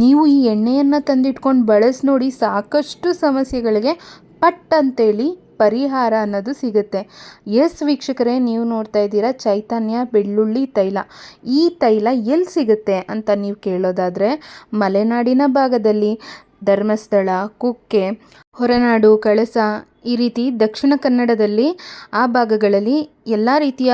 ನೀವು ಈ ಎಣ್ಣೆಯನ್ನು ತಂದಿಟ್ಕೊಂಡು ಬಳಸಿ ನೋಡಿ ಸಾಕಷ್ಟು ಸಮಸ್ಯೆಗಳಿಗೆ ಪಟ್ ಅಂತೇಳಿ ಪರಿಹಾರ ಅನ್ನೋದು ಸಿಗುತ್ತೆ. ಎಸ್ ವೀಕ್ಷಕರೇ, ನೀವು ನೋಡ್ತಾ ಇದ್ದೀರಾ ಚೈತನ್ಯ ಬೆಳ್ಳುಳ್ಳಿ ತೈಲ. ಈ ತೈಲ ಎಲ್ಲಿ ಸಿಗುತ್ತೆ ಅಂತ ನೀವು ಕೇಳೋದಾದರೆ, ಮಲೆನಾಡಿನ ಭಾಗದಲ್ಲಿ ಧರ್ಮಸ್ಥಳ, ಕುಕ್ಕೆ, ಹೊರನಾಡು, ಕಳಸ ಈ ರೀತಿ ದಕ್ಷಿಣ ಕನ್ನಡದಲ್ಲಿ ಆ ಭಾಗಗಳಲ್ಲಿ ಎಲ್ಲ ರೀತಿಯ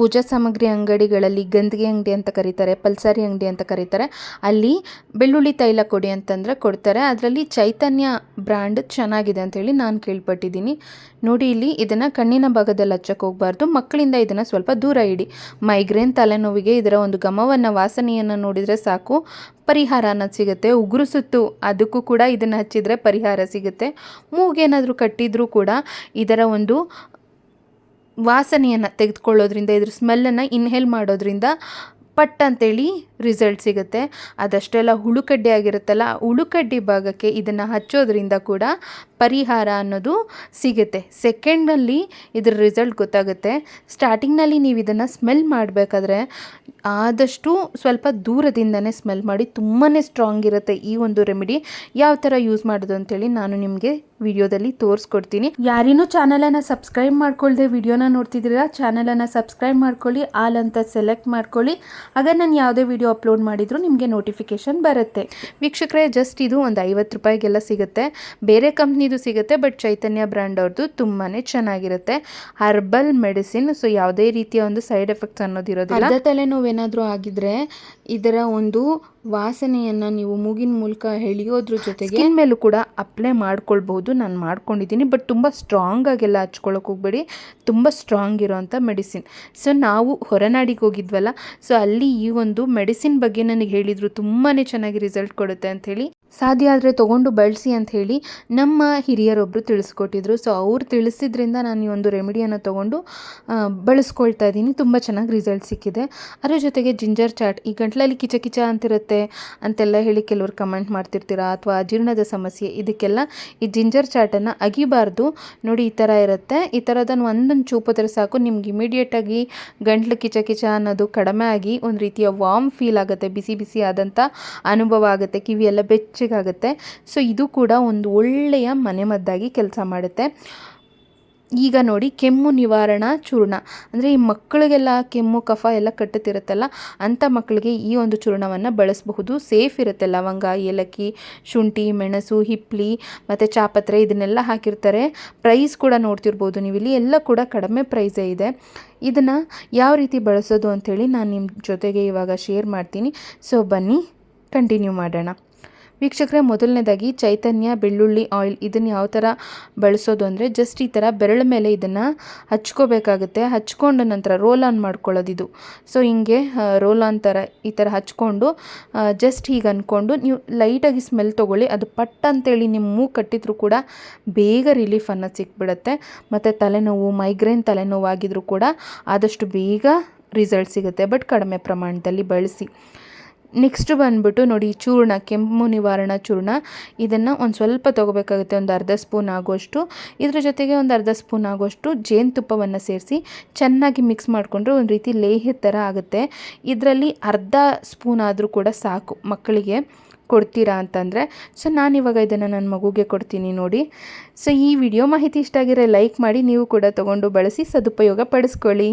ಪೂಜಾ ಸಾಮಗ್ರಿ ಅಂಗಡಿಗಳಲ್ಲಿ ಗಂದಿಗೆ ಅಂಗಡಿ ಅಂತ ಕರೀತಾರೆ, ಪಲ್ಸಾರಿ ಅಂಗಡಿ ಅಂತ ಕರೀತಾರೆ. ಅಲ್ಲಿ ಬೆಳ್ಳುಳ್ಳಿ ತೈಲ ಕೊಡಿ ಅಂತಂದರೆ ಕೊಡ್ತಾರೆ. ಅದರಲ್ಲಿ ಚೈತನ್ಯ ಬ್ರ್ಯಾಂಡ್ ಚೆನ್ನಾಗಿದೆ ಅಂತೇಳಿ ನಾನು ಕೇಳ್ಪಟ್ಟಿದ್ದೀನಿ. ನೋಡಿ ಇಲ್ಲಿ ಇದನ್ನು ಕಣ್ಣಿನ ಭಾಗದಲ್ಲಿ ಹಚ್ಚಕ್ಕೆ ಹೋಗಬಾರ್ದು. ಮಕ್ಕಳಿಂದ ಇದನ್ನು ಸ್ವಲ್ಪ ದೂರ ಇಡಿ. ಮೈಗ್ರೇನ್ ತಲೆನೋವಿಗೆ ಇದರ ಒಂದು ಘಮವನ್ನು, ವಾಸನೆಯನ್ನು ನೋಡಿದರೆ ಸಾಕು. ಪರಿಹಾರ ಅನ್ನೋದು ಸಿಗುತ್ತೆ. ಉಗುರು ಸುತ್ತು ಅದಕ್ಕೂ ಕೂಡ ಇದನ್ನು ಹಚ್ಚಿದರೆ ಪರಿಹಾರ ಸಿಗುತ್ತೆ. ಮೂಗೇನಾದರೂ ಕಟ್ಟಿದರೂ ಕೂಡ ಇದರ ಒಂದು ವಾಸನೆಯನ್ನು ತೆಗೆದುಕೊಳ್ಳೋದ್ರಿಂದ, ಇದ್ರ ಸ್ಮೆಲ್ಲನ್ನು ಇನ್ಹೇಲ್ ಮಾಡೋದ್ರಿಂದ ಪಟ್ ಅಂತೇಳಿ ರಿಸಲ್ಟ್ ಸಿಗುತ್ತೆ. ಅದಷ್ಟೆಲ್ಲ ಹುಳುಕಡ್ಡಿ ಆಗಿರುತ್ತಲ್ಲ ಹುಳುಕಡ್ಡಿ ಭಾಗಕ್ಕೆ ಇದನ್ನು ಹಚ್ಚೋದ್ರಿಂದ ಕೂಡ ಪರಿಹಾರ ಅನ್ನೋದು ಸಿಗುತ್ತೆ. ಸೆಕೆಂಡಲ್ಲಿ ಇದ್ರ ರಿಸಲ್ಟ್ ಗೊತ್ತಾಗುತ್ತೆ. ಸ್ಟಾರ್ಟಿಂಗ್ನಲ್ಲಿ ನೀವು ಇದನ್ನು ಸ್ಮೆಲ್ ಮಾಡಬೇಕಾದ್ರೆ ಆದಷ್ಟು ಸ್ವಲ್ಪ ದೂರದಿಂದನೇ ಸ್ಮೆಲ್ ಮಾಡಿ ತುಂಬಾ ಸ್ಟ್ರಾಂಗ್ ಇರುತ್ತೆ ಈ ಒಂದು ರೆಮಿಡಿ ಯಾವ ಥರ ಯೂಸ್ ಮಾಡೋದು ಅಂತೇಳಿ ನಾನು ನಿಮಗೆ ವಿಡಿಯೋದಲ್ಲಿ ತೋರಿಸ್ಕೊಡ್ತೀನಿ. ಯಾರಿನೂ ಚಾನಲನ್ನು ಸಬ್ಸ್ಕ್ರೈಬ್ ಮಾಡ್ಕೊಳ್ದೆ ವಿಡಿಯೋನ ನೋಡ್ತಿದ್ದೀರಾ ಚಾನಲನ್ನು ಸಬ್ಸ್ಕ್ರೈಬ್ ಮಾಡ್ಕೊಳ್ಳಿ ಆಲ್ ಅಂತ ಸೆಲೆಕ್ಟ್ ಮಾಡ್ಕೊಳ್ಳಿ. ಆಗ ನಾನು ಯಾವುದೇ ವಿಡಿಯೋ ಅಪ್ಲೋಡ್ ಮಾಡಿದರೂ ನಿಮಗೆ ನೋಟಿಫಿಕೇಶನ್ ಬರುತ್ತೆ. ವೀಕ್ಷಕರೇ ಜಸ್ಟ್ ಇದು ಒಂದು ಐವತ್ತು ರೂಪಾಯಿಗೆಲ್ಲ ಸಿಗುತ್ತೆ. ಬೇರೆ ಕಂಪ್ನಿದು ಸಿಗುತ್ತೆ ಬಟ್ ಚೈತನ್ಯ ಬ್ರ್ಯಾಂಡ್ ಅವ್ರದ್ದು ತುಂಬಾ ಚೆನ್ನಾಗಿರುತ್ತೆ. ಹರ್ಬಲ್ ಮೆಡಿಸಿನ್ ಸೊ ಯಾವುದೇ ರೀತಿಯ ಒಂದು ಸೈಡ್ ಎಫೆಕ್ಟ್ಸ್ ಅನ್ನೋದಿರೋದಿಲ್ಲ. ಅರ್ಧ ತಲೆನೋವೇನಾದರೂ ಆಗಿದ್ರೆ ಇದರ ಒಂದು ವಾಸನೆಯನ್ನು ನೀವು ಮೂಗಿನ ಮೂಲಕ ಎಳೆಯೋದ್ರ ಜೊತೆಗೆ ಮೇಲೂ ಕೂಡ ಅಪ್ಲೈ ಮಾಡ್ಕೊಳ್ಬಹುದು. ನಾನು ಮಾಡ್ಕೊಂಡಿದ್ದೀನಿ ಬಟ್ ತುಂಬ ಸ್ಟ್ರಾಂಗ್ ಆಗೆಲ್ಲ ಹಚ್ಕೊಳಕ್ಕೆ ಹೋಗ್ಬೇಡಿ. ತುಂಬ ಸ್ಟ್ರಾಂಗ್ ಇರೋವಂಥ ಮೆಡಿಸಿನ್ ಸೊ ನಾವು ಹೊರನಾಡಿಗೆ ಹೋಗಿದ್ವಲ್ಲ ಸೊ ಅಲ್ಲಿ ಈ ಒಂದು ಮೆಡಿಸಿನ್ ಬಗ್ಗೆ ನನಗೆ ಹೇಳಿದರು ತುಂಬಾ ಚೆನ್ನಾಗಿ ರಿಸಲ್ಟ್ ಕೊಡುತ್ತೆ ಅಂಥೇಳಿ ಸಾಧ್ಯ ಆದರೆ ತೊಗೊಂಡು ಬಳಸಿ ಅಂತ ಹೇಳಿ ನಮ್ಮ ಹಿರಿಯರೊಬ್ಬರು ತಿಳಿಸ್ಕೊಟ್ಟಿದ್ರು. ಸೊ ಅವ್ರು ತಿಳಿಸಿದ್ರಿಂದ ನಾನು ಈ ಒಂದು ರೆಮಿಡಿಯನ್ನು ತೊಗೊಂಡು ಬಳಸ್ಕೊಳ್ತಾ ಇದ್ದೀನಿ. ತುಂಬ ಚೆನ್ನಾಗಿ ರಿಸಲ್ಟ್ ಸಿಕ್ಕಿದೆ. ಅದರ ಜೊತೆಗೆ ಜಿಂಜರ್ ಚಾಟ್, ಈ ಗಂಟ್ಲಲ್ಲಿ ಕಿಚ ಕಿಚ ಅಂತಿರುತ್ತೆ ಅಂತೆಲ್ಲ ಹೇಳಿ ಕೆಲವರು ಕಮೆಂಟ್ ಮಾಡ್ತಿರ್ತೀರಾ? ಅಥವಾ ಅಜೀರ್ಣದ ಸಮಸ್ಯೆ, ಇದಕ್ಕೆಲ್ಲ ಈ ಜಿಂಜರ್ ಚಾಟನ್ನು ಅಗಿಬಾರ್ದು. ನೋಡಿ, ಈ ಥರ ಇರುತ್ತೆ. ಈ ಥರದನ್ನು ಒಂದೊಂದು ಚೂಪಿದ್ರೆ ಸಾಕು. ನಿಮ್ಗೆ ಇಮಿಡಿಯೇಟಾಗಿ ಗಂಟ್ಲು ಕಿಚ ಕಿಚ ಅನ್ನೋದು ಕಡಿಮೆ ಆಗಿ ಒಂದು ರೀತಿಯ ವಾರ್ಮ್ ಫೀಲ್ ಆಗುತ್ತೆ, ಬಿಸಿ ಬಿಸಿ ಆದಂಥ ಅನುಭವ ಆಗುತ್ತೆ. ಕಿವಿಯೆಲ್ಲ ಬೆಚ್ಚಗಾಗುತ್ತೆ ಸೊ ಇದು ಕೂಡ ಒಂದು ಒಳ್ಳೆಯ ಮನೆಮದ್ದಾಗಿ ಕೆಲಸ ಮಾಡುತ್ತೆ. ಈಗ ನೋಡಿ, ಕೆಮ್ಮು ನಿವಾರಣಾ ಚೂರ್ಣ. ಅಂದರೆ ಈ ಮಕ್ಕಳಿಗೆಲ್ಲ ಕೆಮ್ಮು, ಕಫ ಎಲ್ಲ ಕಟ್ಟುತ್ತಿರುತ್ತಲ್ಲ, ಅಂಥ ಮಕ್ಕಳಿಗೆ ಈ ಒಂದು ಚೂರ್ಣವನ್ನು ಬಳಸಬಹುದು. ಸೇಫ್ ಇರುತ್ತೆ ಲವಂಗ, ಏಲಕ್ಕಿ, ಶುಂಠಿ, ಮೆಣಸು, ಹಿಪ್ಲಿ, ಮತ್ತು ಚಾಪತ್ರೆ ಇದನ್ನೆಲ್ಲ ಹಾಕಿರ್ತಾರೆ. ಪ್ರೈಸ್ ಕೂಡ ನೋಡ್ತಿರ್ಬೋದು ನೀವು ಇಲ್ಲಿ ಎಲ್ಲ ಕೂಡ ಕಡಿಮೆ ಪ್ರೈಸೇ ಇದೆ. ಇದನ್ನು ಯಾವ ರೀತಿ ಬಳಸೋದು ಅಂಥೇಳಿ ನಾನು ನಿಮ್ಮ ಜೊತೆಗೆ ಇವಾಗ ಶೇರ್ ಮಾಡ್ತೀನಿ. ಸೊ ಬನ್ನಿ ಕಂಟಿನ್ಯೂ ಮಾಡೋಣ. ವೀಕ್ಷಕರೇ, ಮೊದಲನೇದಾಗಿ ಚೈತನ್ಯ ಬೆಳ್ಳುಳ್ಳಿ ಆಯಿಲ್. ಇದನ್ನು ಯಾವ ಥರ ಬಳಸೋದು ಅಂದರೆ ಜಸ್ಟ್ ಈ ಥರ ಬೆರಳ ಮೇಲೆ ಇದನ್ನು ಹಚ್ಕೋಬೇಕಾಗುತ್ತೆ. ಹಚ್ಕೊಂಡ ನಂತರ ರೋಲ್ ಆನ್ ಮಾಡ್ಕೊಳ್ಳೋದು ಇದು. ಸೊ ಹಿಂಗೆ ರೋಲ್ ಆನ್ ಥರ ಈ ಥರ ಹಚ್ಕೊಂಡು ಜಸ್ಟ್ ಹೀಗೆ ಅಂದ್ಕೊಂಡು ನೀವು ಲೈಟಾಗಿ ಸ್ಮೆಲ್ ತೊಗೊಳ್ಳಿ. ಅದು ಪಟ್ ಅಂತೇಳಿ ನಿಮ್ಮ ಮೂಗು ಕಟ್ಟಿದ್ರು ಕೂಡ ಬೇಗ ರಿಲೀಫ್ ಅನ್ನೋದು ಸಿಕ್ಬಿಡುತ್ತೆ. ಮತ್ತು ತಲೆನೋವು ಮೈಗ್ರೇನ್ ತಲೆನೋವು ಆಗಿದ್ರು ಕೂಡ ಆದಷ್ಟು ಬೇಗ ರಿಸಲ್ಟ್ ಸಿಗುತ್ತೆ. ಬಟ್ ಕಡಿಮೆ ಪ್ರಮಾಣದಲ್ಲಿ ಬಳಸಿ. ನೆಕ್ಸ್ಟ್ ಬಂದ್ಬಿಟ್ಟು ನೋಡಿ, ಚೂರ್ಣ ಕೆಮ್ಮು ನಿವಾರಣಾ ಚೂರ್ಣ. ಇದನ್ನು ಒಂದು ಸ್ವಲ್ಪ ತೊಗೋಬೇಕಾಗುತ್ತೆ, ಒಂದು ಅರ್ಧ ಸ್ಪೂನ್ ಆಗೋಷ್ಟು. ಇದ್ರ ಜೊತೆಗೆ ಒಂದು ಅರ್ಧ ಸ್ಪೂನ್ ಆಗೋಷ್ಟು ಜೇನುತುಪ್ಪವನ್ನು ಸೇರಿಸಿ ಚೆನ್ನಾಗಿ ಮಿಕ್ಸ್ ಮಾಡಿಕೊಂಡ್ರೆ ಒಂದು ರೀತಿ ಲೇಹ್ಯ ಥರ ಆಗುತ್ತೆ. ಇದರಲ್ಲಿ ಅರ್ಧ ಸ್ಪೂನ್ ಆದರೂ ಕೂಡ ಸಾಕು ಮಕ್ಕಳಿಗೆ ಕೊಡ್ತೀರಾ ಅಂತಂದರೆ. ಸೊ ನಾನಿವಾಗ ಇದನ್ನು ನನ್ನ ಮಗುಗೆ ಕೊಡ್ತೀನಿ ನೋಡಿ. ಸೊ ಈ ವಿಡಿಯೋ ಮಾಹಿತಿ ಇಷ್ಟ ಆಗಿರೋ ಲೈಕ್ ಮಾಡಿ, ನೀವು ಕೂಡ ತೊಗೊಂಡು ಬಳಸಿ ಸದುಪಯೋಗ ಪಡಿಸ್ಕೊಳ್ಳಿ.